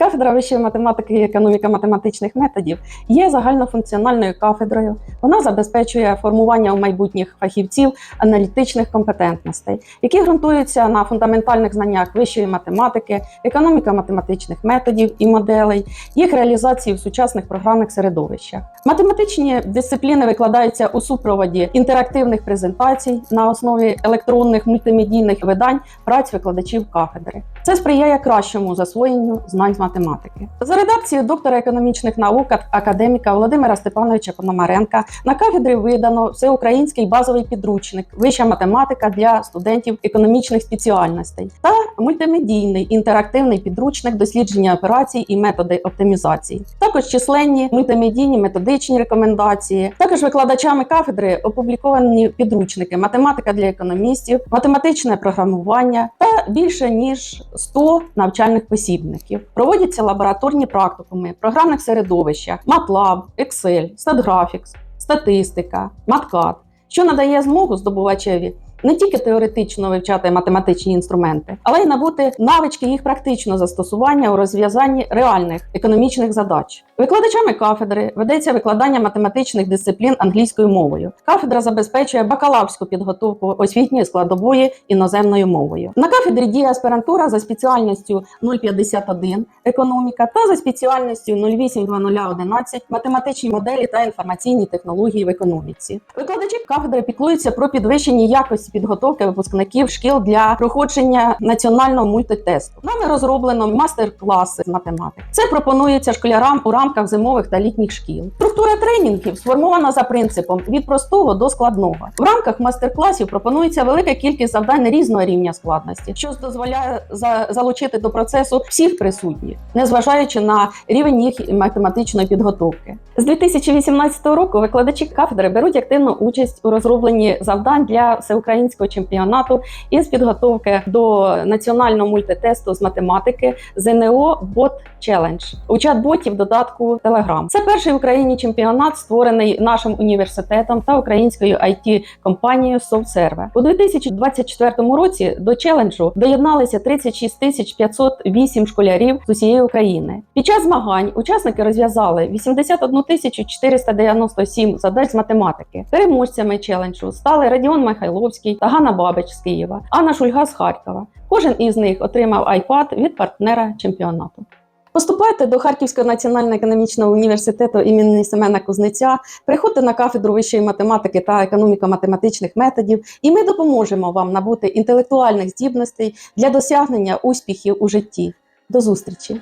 Кафедра вищої математики і економіка математичних методів є загальнофункціональною кафедрою. Вона забезпечує формування у майбутніх фахівців аналітичних компетентностей, які ґрунтуються на фундаментальних знаннях вищої математики, економіка математичних методів і моделей, їх реалізації в сучасних програмних середовищах. Математичні дисципліни викладаються у супроводі інтерактивних презентацій на основі електронних мультимедійних видань праць викладачів кафедри. Це сприяє кращому засвоєнню знань з математики. За редакцією доктора економічних наук академіка Володимира Степановича Пономаренка на кафедрі видано всеукраїнський базовий підручник Вища математика для студентів економічних спеціальностей та мультимедійний інтерактивний підручник дослідження операцій і методи оптимізації. Також численні мультимедійні методичні рекомендації. Також викладачами кафедри опубліковані підручники Математика для економістів, математичне програмування та більше ніж 100 навчальних посібників. Проводяться лабораторні практикуми програмних середовищах MATLAB, Excel, StatGraphics, статистика, MATCAD, що надає змогу здобувачеві не тільки теоретично вивчати математичні інструменти, але й набути навички їх практичного застосування у розв'язанні реальних економічних задач. Викладачами кафедри ведеться викладання математичних дисциплін англійською мовою. Кафедра забезпечує бакалаврську підготовку освітньої складової іноземною мовою. На кафедрі діє аспірантура за спеціальністю 051 економіка та за спеціальністю 082011 математичні моделі та інформаційні технології в економіці. Викладачі кафедри піклуються про підвищення якості підготовки випускників шкіл для проходження національного мультитесту. Нами розроблено мастер-класи з математики. Це пропонується школярам у рамках зимових та літніх шкіл. Структура тренінгів сформована за принципом від простого до складного. В рамках мастер-класів пропонується велика кількість завдань різного рівня складності, що дозволяє за- залучити до процесу всіх присутніх, незважаючи на рівень їх математичної підготовки. З 2018 року викладачі кафедри беруть активну участь у розробленні завдань для всеукраїнського чемпіонату із підготовки до національного мультитесту з математики ЗНО Бот Challenge у чат-ботів додатку Telegram. Це перший в Україні чемпіонат, створений нашим університетом та українською it компанією SoftServe. У 2024 році до челенджу доєдналися 36 тисяч 508 школярів з усієї України. Під час змагань учасники розв'язали 81 тисячу 497 задач з математики. Переможцями челенджу стали Радіон Михайловський та Ганна Бабич з Києва, Анна Шульга з Харкова. Кожен із них отримав iPad від партнера чемпіонату. Поступайте до Харківського національного економічного університету імені Семена Кузнеця, приходьте на кафедру вищої математики та економіко-математичних методів, і ми допоможемо вам набути інтелектуальних здібностей для досягнення успіхів у житті. До зустрічі!